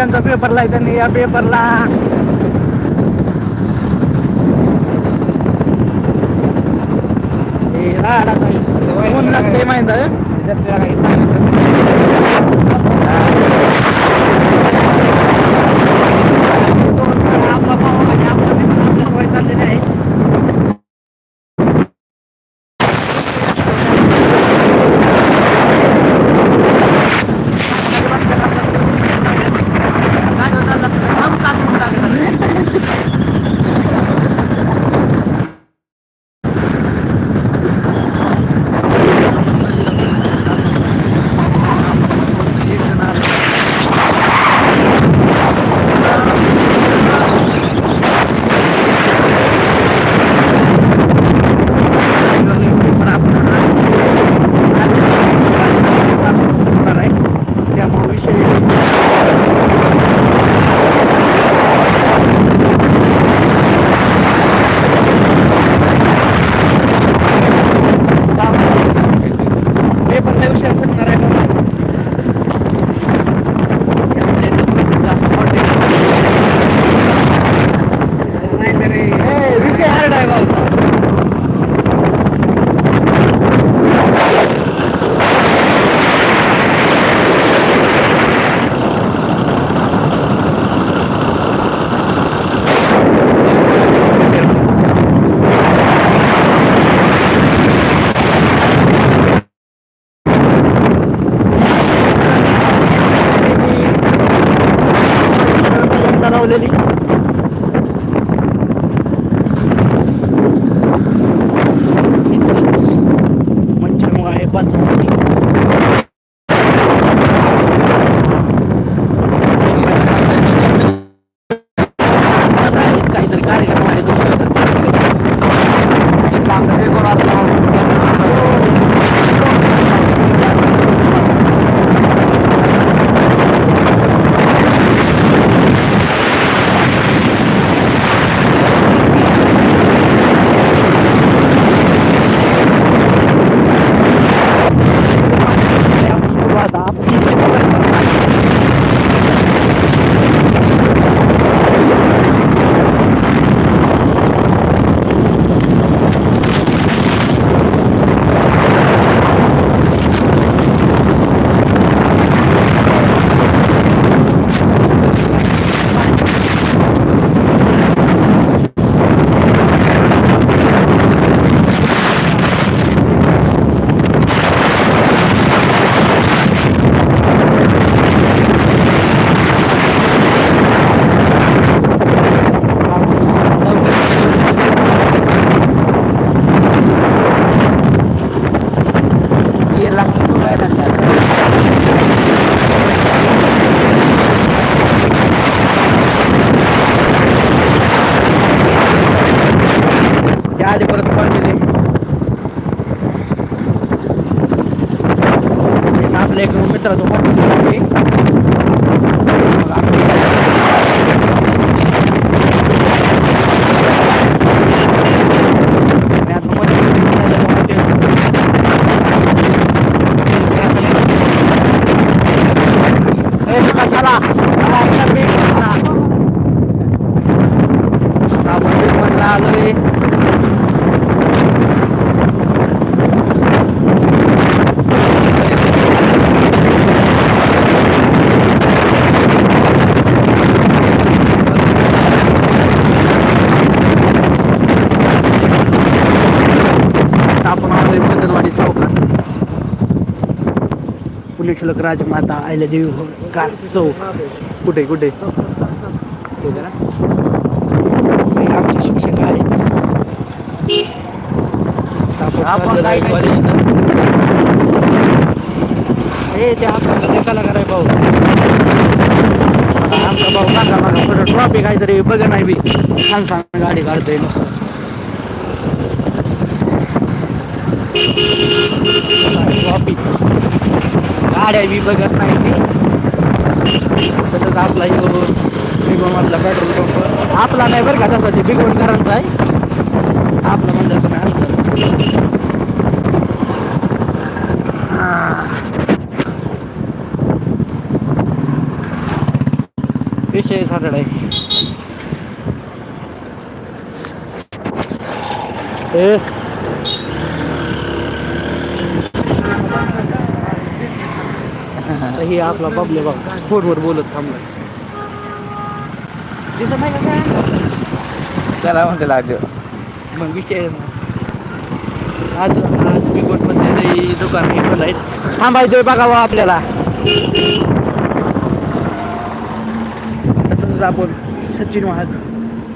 ज्यांचा पेपरला आहे त्यांनी या पेपरला हे फोन आहे. लागते माहीत पुण्यशुलक राजमाता अहिल्यादेवी कार चौक कुठे कुठे? आमचे शिक्षक आहेत. कराय भाऊ. आमचा भाऊ मागा मागा थोडं ट्रॉफिक काहीतरी बघ नाही बी. छान छान गाडी काढतोय मस्त गाड्या बी बघत नाही ती. तसंच आपला येऊन बिगोनमधला पेट्रोल पंप आपला नाही बरं का तसा ते बिगोनकरांचा आहे. आपला म्हणजे विषय अंतर पंचेचाळीस हजार आहे. ए आता ही आपला बबले बघ फोनवर बोलत थांबला दिसत नाही का काय? त्याला म्हणते लागले मग विषय. आज आज बिगोटमध्ये लई दुकान हे पण आहेत थांबायचंय बघावं आपल्याला. तसंच आपण सचिन वाघ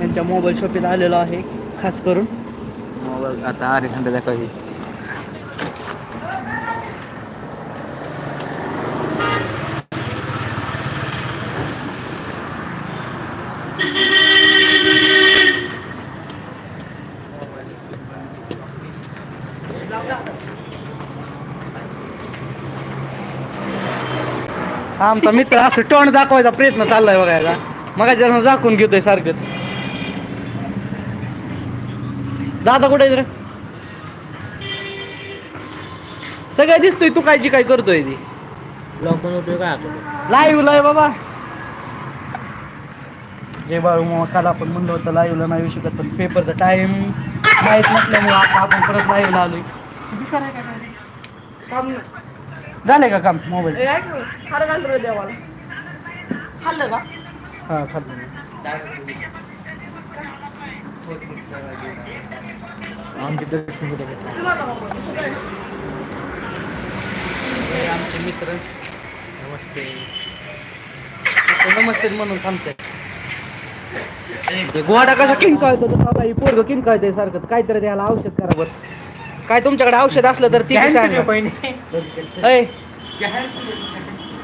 यांच्या मोबाईल शॉपीत आलेलो आहे खास करून. मोबाईल आता अरे घंटा काही आमचा मित्र असं टोन दाखवायचा प्रयत्न चाललाय बघायला. मग जरा झाकून घेतोय सारखंच. दादा कुठे रे? सगळं दिसतोय तू काय जी काय करतोय ती. लाईव्ह लाय बाबा. जय बाळू मामा काल आपण म्हणलं होतं लाईव्हला नाही येऊ शकत पण पेपरचा टाइम माहीत नसल्यामुळे आता आपण परत लाईव्हला आलोय. झालंय का काम मोबाईल खाल्लं का? हा खाल्लं. आमची दर्शन कुठे आमचे मित्र. नमस्ते. नमस्ते म्हणून थांबते. गोडा कसा किंकाळतो बाबा ही पोरग किंकाळतंय सारखं. काहीतरी त्याला औषध करा बरं. काय तुमच्याकडे औषध असलं तर ती सांगा. अय,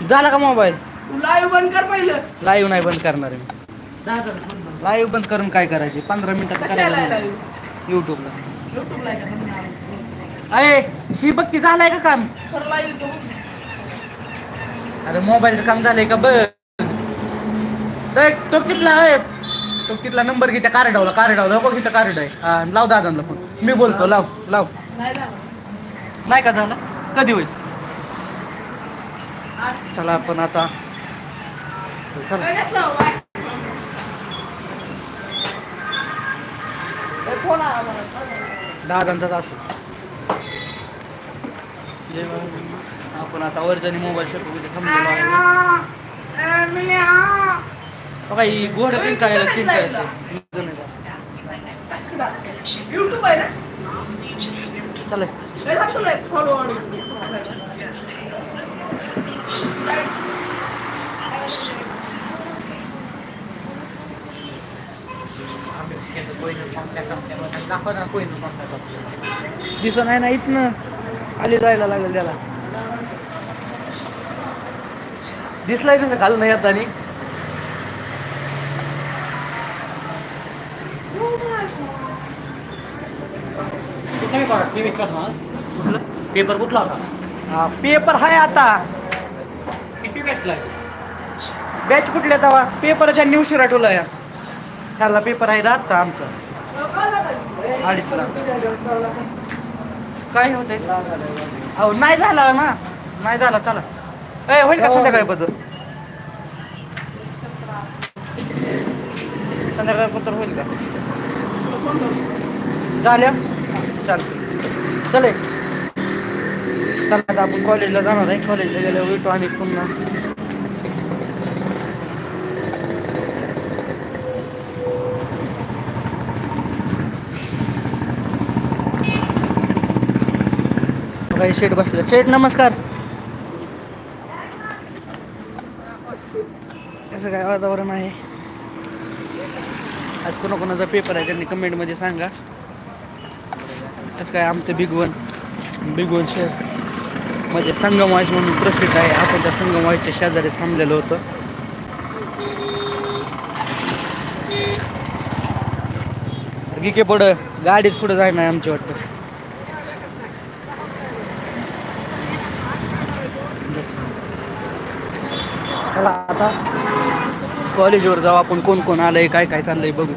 झाला का मोबाईल लाईव्ह बंद कर पहिलं. लाईव्ह नाही बंद करणार आहे मी लाईव्ह बंद. करून काय करायचे? पंधरा मिनिटात कशाला करायला? युट्यूबला युट्यूबला आहे का? अय ही बघती झालंय का काम? live तो. अरे मोबाईलचं काम झालंय का बघ? तो कितला आहे तो कितला नंबर घे त्या कार्डावला कार्डावला बघ इथं कार्ड आहे हा, लाव दादांना फोन मी बोलतो लाव लाव. नाही का झालं? कधी होईल? चला आपण आता चला. दादांचाच असेल. आपण आता वर्जनी मोबाईल शॉपमध्ये थांबलेलो आहे. बघा ही गोड पिंक काय पिंक काय युट्यूब आहे ना चला। ए, दिसत नाही ना इथनं खाली जायला लागेल त्याला. दिसलाय कसं खाल नाही आता पेपर कुठला? होता? पेपर आहे आता. किती बॅचला बॅच कुठल्या तवा पेपरच्या न्यूज राठवला या त्याला पेपर आहे ना आता आमचा. अडीचला. काय होतंय? अहो नाही झाला ना. नाही झाला चला. ए होईल का संध्याकाळी बद्दल संध्याकाळी पत्र होईल का? झाल्या? चालते चले चला आता आपण कॉलेजला जाणार आहे. कॉलेजला गेल्यावर भेटू आणि पुन्हा. काही शेठ बसला. शेठ नमस्कार. असं काय वातावरण आहे? आज कोणाकोणाचा पेपर आहे? त्यांनी कमेंटमध्ये सांगा. कसं काय आमचं बिग वन बिग वन शहर म्हणजे संगम वाईस म्हणून प्रसिद्ध आहे. आपण त्या संगम वाईसच्या शेजारी थांबलेलो होतो. गिके पुढं गाडीच पुढं जाय नाही आमची वाटतं. चला आता कॉलेजवर जाऊ आपण कोण कोण आलंय काय काय चाललंय बघू.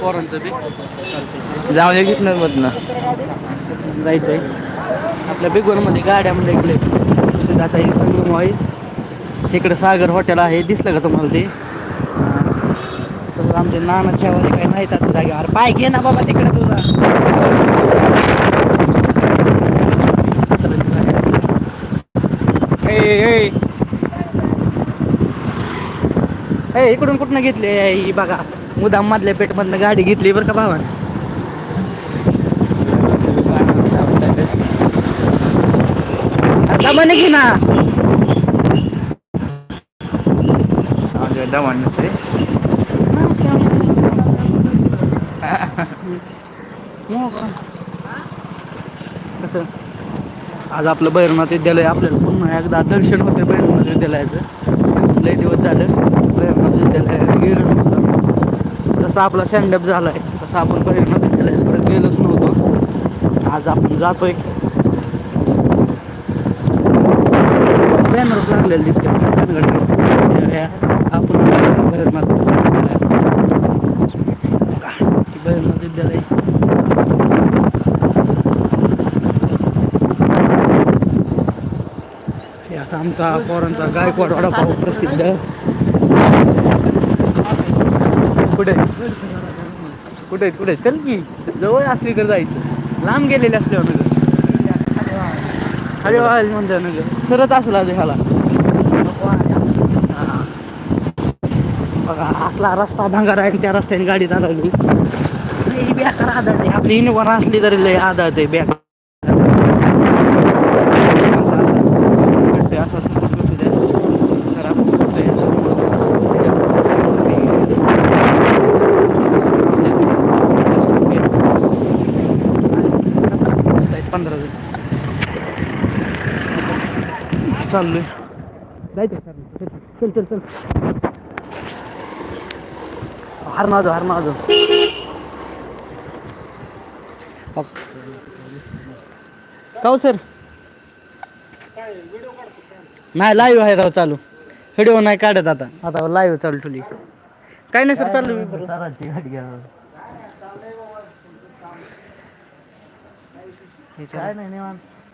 पोरांचं बी. चालतंय जाऊ दे घेतलं मधनं. जायचंय. आपल्या बिगोरमध्ये गाड्यामध्ये इकडे. प्रसिद्ध आता हे संगम आहे इकडे सागर हॉटेल आहे दिसलं का तुम्हाला ते? आमचे नाना जेवायला काही नाहीत आता जागेवर पाय घे ना बाबा तिकडे तुझा. इकडून कुठनं घेतली ही बघा. मुदाम मधल्या पेठमधनं गाडी घेतली बरं का भावान? आता म्हणे की ना. दमन नसते हो कसं? आज आपलं भैरवनाथ विद्यालय आपल्याला पुन्हा एकदा दर्शन होते भैरवनाथ विद्यालयाचं. लय दिवस झालं भैरवनाथ विद्यालय गेलो. जसं आपला स्टँडअप झाला आहे तसं आपण भैरवनाथ विद्यालयात परत गेलोच नव्हतो. आज आपण जातोय. बॅनर लागलेलं दिसते कन्नड आपण भैरवनाथ विद्यालयात विद्यालय. हे असा आमचा पोरांचा गायकवाड वडापाव प्रसिद्ध. कुठे? कुठे कुठे चल की. जवळ असली तर जायचं. लांब गेलेले असल्यावर नगर. अरे वा म्हणतो नगर. सरत असला ह्याला. बघा असला रस्ता भांगार आहे त्या रस्त्याने गाडी चालवली. बेकार आदत आहे. आपली इनोवा असली तरी लय आदत आहे. बेकार असं असं करतो त्या. तर आपण करतोय. पंधरा जण चाललोय. जायचं सर चल चल चल हार माझं हार माझं काव सर? नाही लाईव्ह आहे राव चालू. व्हिडिओ नाही काढत आता. आता लाईव्ह चालू ठेवली. काय नाही सर चालू काय नाही निवांत.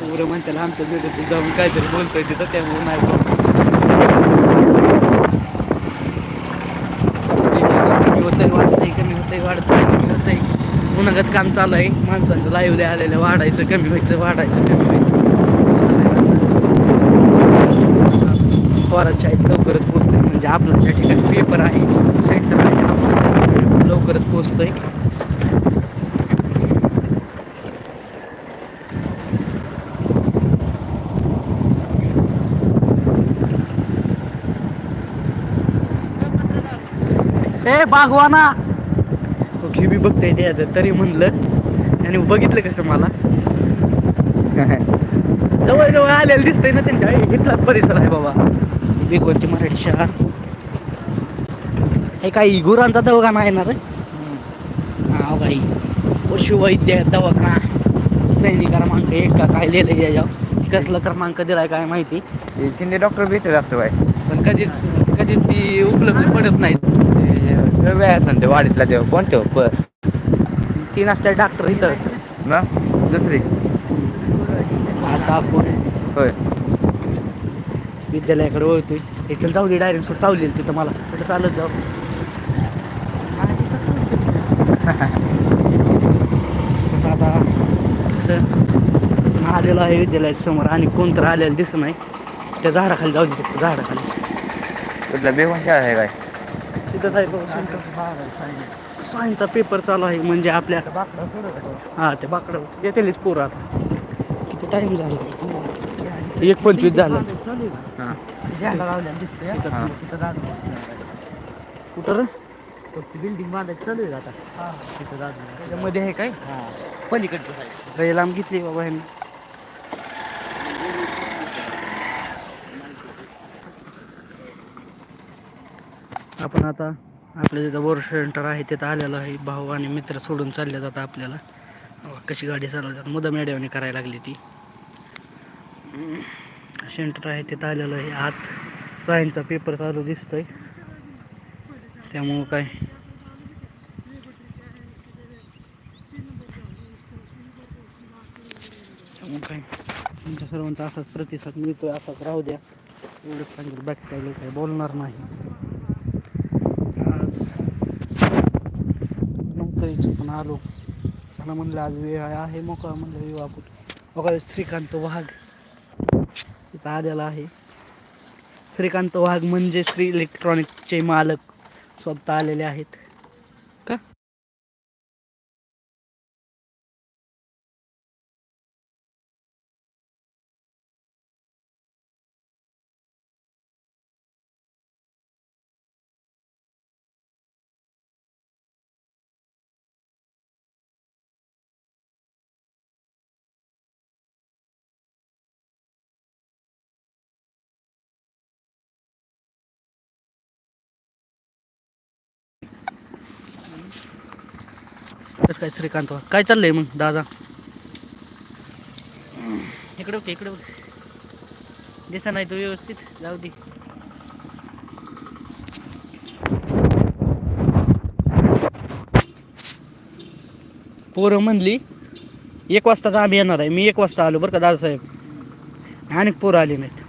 पुरं म्हणताना आमच्या भेटत जाऊन काहीतरी बोलतोय तिथं त्यामुळे नाही बोलत. होतंय वाढतंय कमी होतंय वाढतंय कमी होतंय उन्हागत काम चालू आहे माणसांचं लाईव्ह द्या आलेलं वाढायचं कमी व्हायचं वाढायचं कमी व्हायचं. पोराच्या आहेत लवकरच पोचतंय म्हणजे आपलं ज्या ठिकाणी पेपर आहे सेंटर आहे आपण लवकरच पोचतोय. ए बागवाना. ओके मी बघतोय ते आता तरी म्हणलं. आणि बघितलं कसं मला. जवळ जवळ आलेलं दिसतंय ना त्यांच्या इथलाच परिसर आहे बाबा. बेगोनची मराठी शाळा. हे काही गुरांचा दवाखाना आहे ना रे? हा बाई. पशुवैद्य दवाखाना. सैनिक क्रमांक एक का काय लिहिलं याच्यावर. कसलं क्रमांक दिलाय काय माहिती. शिंदे डॉक्टर भेटत असतो बाय पण कधीच कधीच ती उपलब्ध पडत नाहीत. असेल ते वाडीतला तेव्हा कोणते हो? प तीन असते डॉक्टर इथं. मग दुसरी. आता आपण होय. विद्यालयाकडे वळतोय. चल जाऊ दे डायरेक्ट सोड चावली तिथं मला. कुठं चालत जाऊ? कसं आता कसं आलेलो आहे विद्यालयाच्या समोर आणि कोण तर आलेलं दिसत नाही. त्या झाडाखाली जाऊ दे झाडाखाली. कुठला बेगून शाळा आहे काय? तिथंच आहे बघ सायन्सचा पेपर चालू आहे म्हणजे आपल्या हा ते बाकडं येतेलीच पोरं आता. किती टाइम झाला? एक पंचवीस झालं. हां. कुठं बिल्डिंग बांधायची चालू आहे आता तिथं त्याच्यामध्ये आहे. काय पलीकडचं लय लांब घेतली बाबा ह्यांनी. आपण आता आपल्या तिथं बोर सेंटर आहे तिथं आलेलो आहे. भाऊ आणि मित्र सोडून चालले जातात आपल्याला. कशी गाडी चालवतात. मुदम येड्याने करायला लागली ती. सेंटर आहे तिथं आलेलो आहे. आत सायन्सचा पेपर चालू दिसतोय. त्यामुळं काय? त्यामुळं काय? तुमच्या सर्वांचा असाच प्रतिसाद मिळतोय असाच राहू द्या. एवढंच सांगेल. बाकी काही काही बोलणार नाही आज नोकरीचं पण आलो. चला म्हणलं आज वेळ आहे मोकळा. म्हणलं येऊ आपण बघा श्रीकांत वाघ. इथं आलेला आहे. श्रीकांत वाघ म्हणजे श्री इलेक्ट्रॉनिकचे मालक. स्वतः आलेले आहेत. कसं काय श्रीकांत वाघ काय चाललंय मग दादा? इकडे ओके इकडे ओके दिसा नाही तो व्यवस्थित जाऊ दे. पोरं म्हणली एक वाजताच आम्ही येणार आहे. मी एक वाजता आलो बरं का दादासाहेब अनेक पोरं आली नाहीत.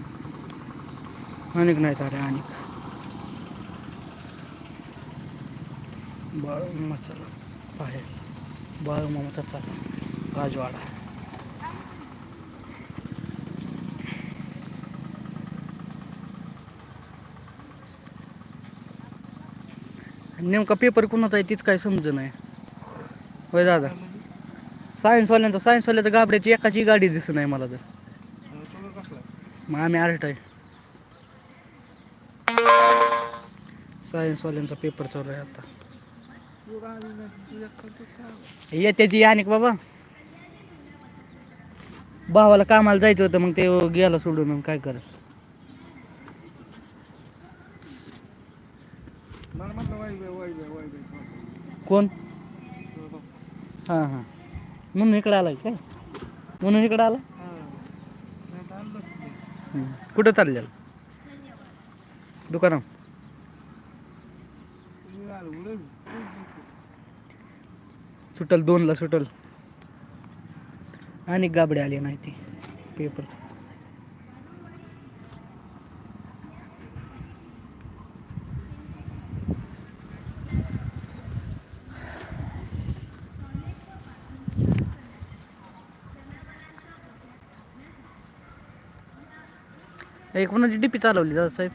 अनेक नाहीत अरे अनेक. बाळूमामा चला बाहेर. बाळूमामाचा चला राजवाडा नेमका पेपर कोणाचा आहे तीच काय समज नाही. होय दादा. सायन्सवाल्यांचा सायन्सवाल्याचा गाबड्याची एकाची गाडी दिसत नाही मला तर. मग आम्ही आर्ट आहे. सायन्सवाल्यांचा पेपर चालू आहे आता. येते ती आणि बाबा. भावाला कामाला जायचं होतं मग ते गेला सोडून मग काय कर कोण? हां हां. म्हणून इकडे आलाय काय? म्हणून इकडे आला? कुठं चाललेलं? दुकाना सुटल दोनला सुटल. आणि गाबडे आले नाही ती पेपर एक कोणाची डीपी चालवली दादा साहेब?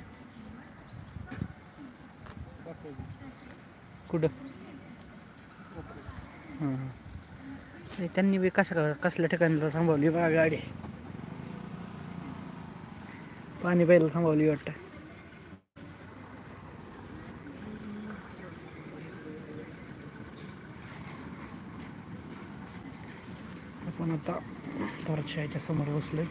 कुठं? हां नाही, त्यांनी बी कशा कसल्या ठिकाणी थांबवली बघा गाडी. पाणी प्यायला थांबवली वाटतं. आपण आता शाळेच्या समोर बसलोय.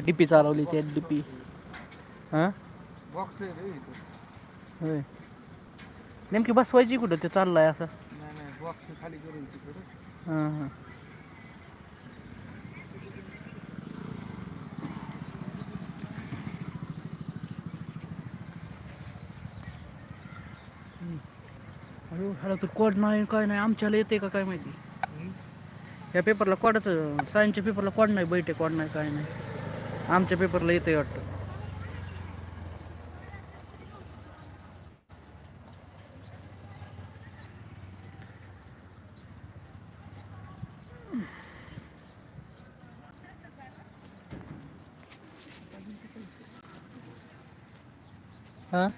डीपी चालवली त्या डीपी? हां? बॉक्स होय. नेमकी बसवायची कुठं? ते चाललाय असं. नाही नाही बॉक्स खाली करून तिकडे. हां हां. हॅलो हॅलो तर कोड नाही काय नाही आमच्याला येते का काय माहिती? या पेपरला कोडाचं सायन्सच्या पेपरला कोड नाही बैठे कोड नाही काय नाही. आमच्या पेपरला येतंय वाटतं. हां?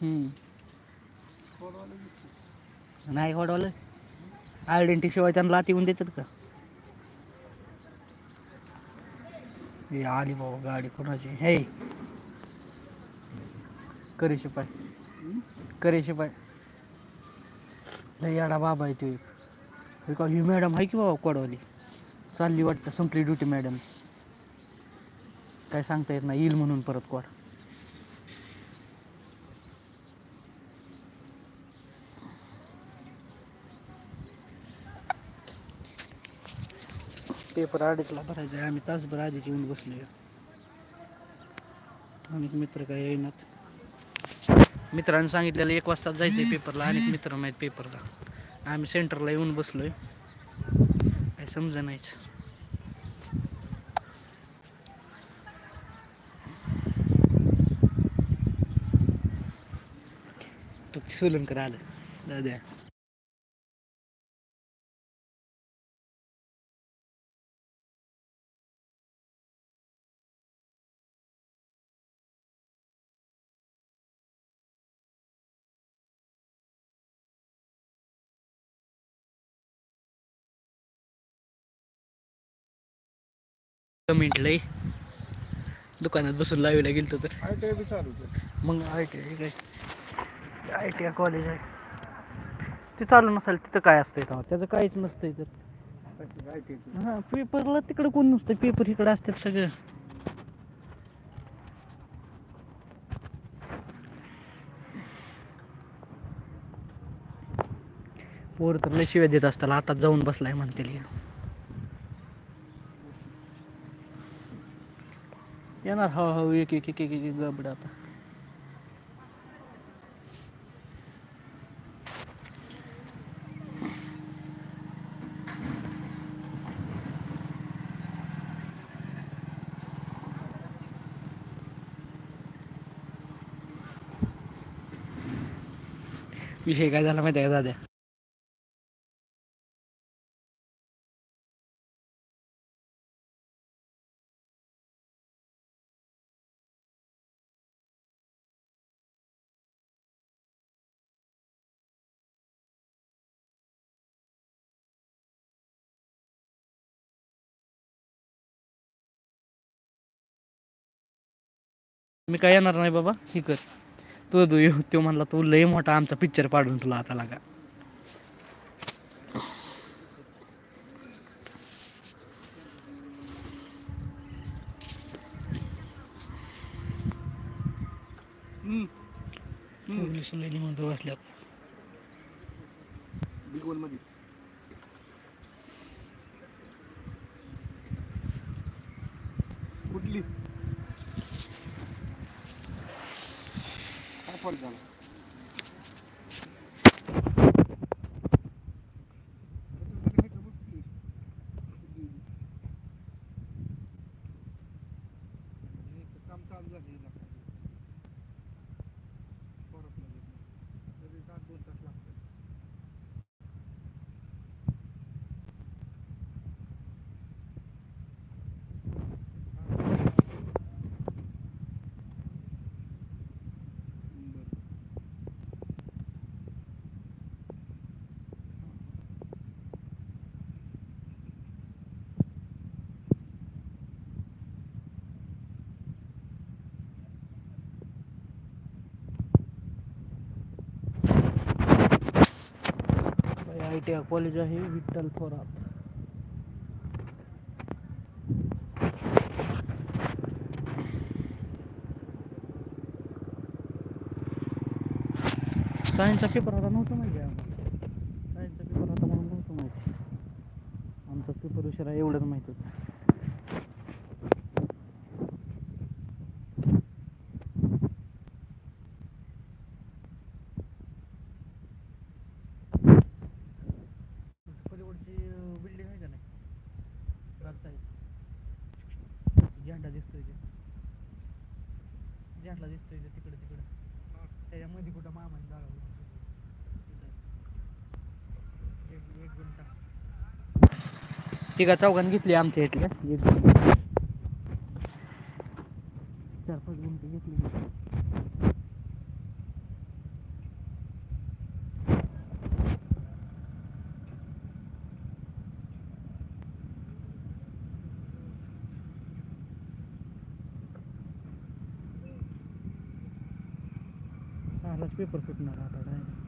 हम्म. नाही होडवलं आयडेंटिटी शिवाय त्यांना लात येऊन देतात का? हे आली बाबा गाडी कोणाची? हे. करी शिपाय करी शिपाय लय याडा बाबा आहे तो एक. का ही मॅडम आहे की बाबा कोडवली? चालली वाटतं संपली ड्युटी मॅडम. काय सांगता येत नाही येईल म्हणून परत कोड. पेपर अडीचला भरायचा आहे आम्ही तासभर आधीच येऊन बसलो अनेक मित्र काय येईनात. मित्रांनी सांगितलेलं एक वाजता जायचंय पेपरला अनेक मित्र नाहीत पेपरला. आम्ही सेंटरला येऊन बसलोय. काय समजा नाहीच सोलंकर सोलनकर आलं. दादा कमेंट लय दुकानात बसून लावायला गेलतो तर. आय टी आय बी चालू मग आय टी आय काय? आय टी आय कॉलेज आहे. ते चालू नसेल तिथं काय असतंय का त्याचं काहीच नसतंय तर आय टी हां पेपरला तिकडं कोण नसतं पेपर इकडं असतात सगळं. पोर तर लय शिव्या देत असताना आता जाऊन बसलाय म्हणते येणार. हो, हो, हळूहळू एक एक एक एक एक गबड आता. विषय काय झाला माहिती आहे का दाद्या? मी काय येणार नाही बाबा? ही कर. तो तू येऊ तो म्हणला तू लय मोठा आमचा पिक्चर पाडून तुला आता लागा. बसल्यात. मध्ये कुठली? काय फॉल्ट झाला काम चालू झाले तरी तास दोन तास लागतात आय कॉलेज आहे विठ्ठल थोरात. सायन्सचा पेपर आता नव्हतं माहिती आहे आम्हाला. सायन्सचा पेपर आता म्हणून नव्हतं माहिती. आमचा पेपर उशिरा एवढंच माहीत होतं पलीकडची बिल्डिंग आहे का नाही घरचा झेंडा दिसतोय ते झेंडा दिसतोय ते तिकडे तिकडे त्याच्यामध्ये कुठं मामाची जागा एक एक गुंठा तिघा चौघांनी घेतली आमच्या इथल्या एक पेपर सुटणार आता डायरेक्ट